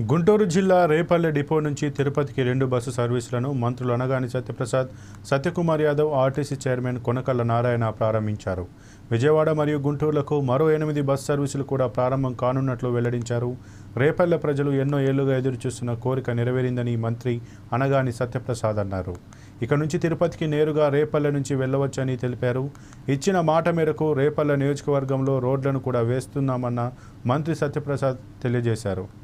గుంటూరు జిల్లా రేపల్లె డిపో నుంచి తిరుపతికి రెండు బస్సు సర్వీసులను మంత్రులు అనగాని సత్యప్రసాద్ సత్యకుమార్ యాదవ్ ఆర్టీసీ చైర్మన్ కొనకళ్ళ నారాయణ ప్రారంభించారు. విజయవాడ మరియు గుంటూరులకు మరో ఎనిమిది బస్ సర్వీసులు కూడా ప్రారంభం కానున్నట్లు వెల్లడించారు. రేపల్లె ప్రజలు ఎన్నో ఏళ్ళుగా ఎదురుచూస్తున్న కోరిక నెరవేరిందని మంత్రి అనగాని సత్యప్రసాద్ అన్నారు. ఇక నుంచి తిరుపతికి నేరుగా రేపల్లె నుంచి వెళ్ళవచ్చని తెలిపారు. ఇచ్చిన మాట మేరకు రేపల్లె నియోజకవర్గంలో రోడ్లను కూడా వేస్తున్నామన్న మంత్రి సత్యప్రసాద్ తెలియజేశారు.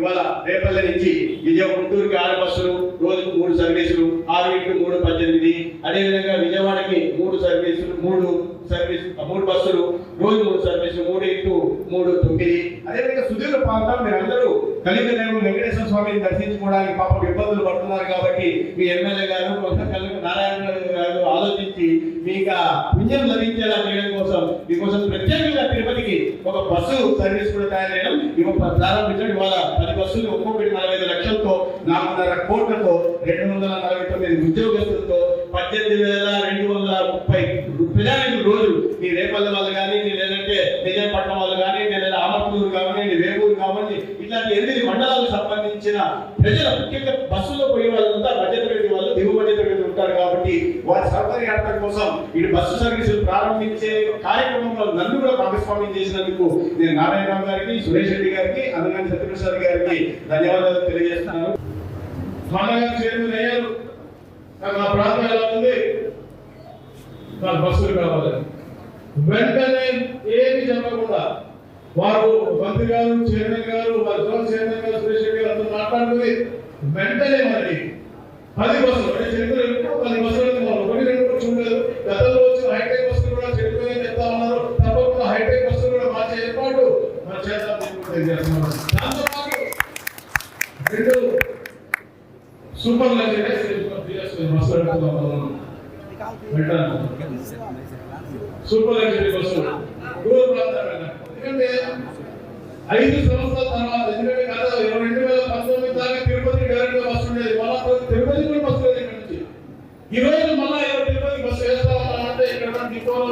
ఇవాళ రేపల్లె నుంచి విజయ గుంటూరుకి ఆరు బస్సులు రోజుకు మూడు సర్వీసులు ఆరు ఇంటూ మూడు పద్దెనిమిది. అదేవిధంగా విజయవాడకి మూడు సర్వీసులు మూడు సర్వీస్ మూడు బస్సులు రోజు మూడు సర్వీసులు మూడు ఇంటూ మూడు తొమ్మిది. అదేవిధంగా సుదీర్ఘ ప్రాంతం మీరందరూ కలిగిన వెంకటేశ్వర స్వామిని దర్శించుకోవడానికి పాపం ఇబ్బందులు పడుతున్నారు కాబట్టి మీ ఎమ్మెల్యే గారు కలిగి నారాయణ గారు ఆలోచించి మీకు ఆ పుణ్యం లభించేలా చేయడం కోసం మీకోసం ప్రత్యేకంగా తిరుపతికి ఒక బస్సు సర్వీస్ కూడా తయారు చేయడం ఇవ్వ ప్రారంభించడం. ఇవాళ పది బస్సులు ఒక్కొక్కటి నలభై ఐదు లక్షలతో నాలుగున్నర కోట్లతో రెండు వందల నలభై తొమ్మిది ఉద్యోగస్తులతో పద్దెనిమిది వేల రెండు వందల ముప్పై ప్రజానికి రోజు మీ రేపల్లి వాళ్ళు కానీ లేదంటే నిజాంపట్నం వాళ్ళు కానీ లేదా ఆమర్పూరు కానీ ఎనిమిది మండలాలకు సంబంధించిన ప్రజల ముఖ్యంగా బస్సులో పోయే వాళ్ళంతా మధ్య తరగతి వాళ్ళు దిగువ మధ్య తరగతి ఉంటారు కాబట్టి వారి సౌకర్యార్థం కోసం ఇటు బస్సు సర్వీసులు ప్రారంభించే కార్యక్రమంలో నన్ను కూడా భాగస్వామ్యం చేసినందుకు నేను నారాయణరావు గారికి సురేష్ రెడ్డి గారికి అందగాని సత్యప్రసాద్ గారికి ధన్యవాదాలు తెలియజేస్తున్నాను. స్వామి చైర్మన్ అయ్యారు. మా ప్రాంతం ఎలా ఉంది? నాకు బస్సులు కావాలి. వెంటనే ఏమి చెప్పకుండా వారు మంత్రి గారు చైర్మన్ గారు వారి జోన్ చైర్మన్ గారు సురేష్ గారు అందరూ మాట్లాడుతుంది వెంటనే మరి పది బస్సులు అంటే చరిత్ర ఎక్కువ పది బస్సులు మనం ఒకటి రెండు కూడా ఉండదు. గతంలో వచ్చిన హైటెక్ బస్సులు కూడా చెడిపోయి చెప్తా ఉన్నారు. తప్పకుండా హైటెక్ బస్సులు కూడా మార్చే ఏర్పాటు మన చేద్దాం తెలియజేస్తున్నాం దాంతో రెండు సూపర్ లగ్జరీస్ బస్సులు సూపర్ లగ్జరీ బస్సులు. దూర ప్రాంతాలు ఎందుకంటే ఐదు సంవత్సరాల తర్వాత ఎందుకంటే గత రెండు వేల పంతొమ్మిది దాకా తిరుపతి డైరెక్ట్ బస్సు ఉండేది. మళ్ళా తిరుపతి కూడా బస్సు లేదు ఇక్కడ నుంచి. ఈ రోజు మళ్ళా తిరుపతి బస్సు వేస్తా ఉన్నామంటే ఇక్కడ డిపోలో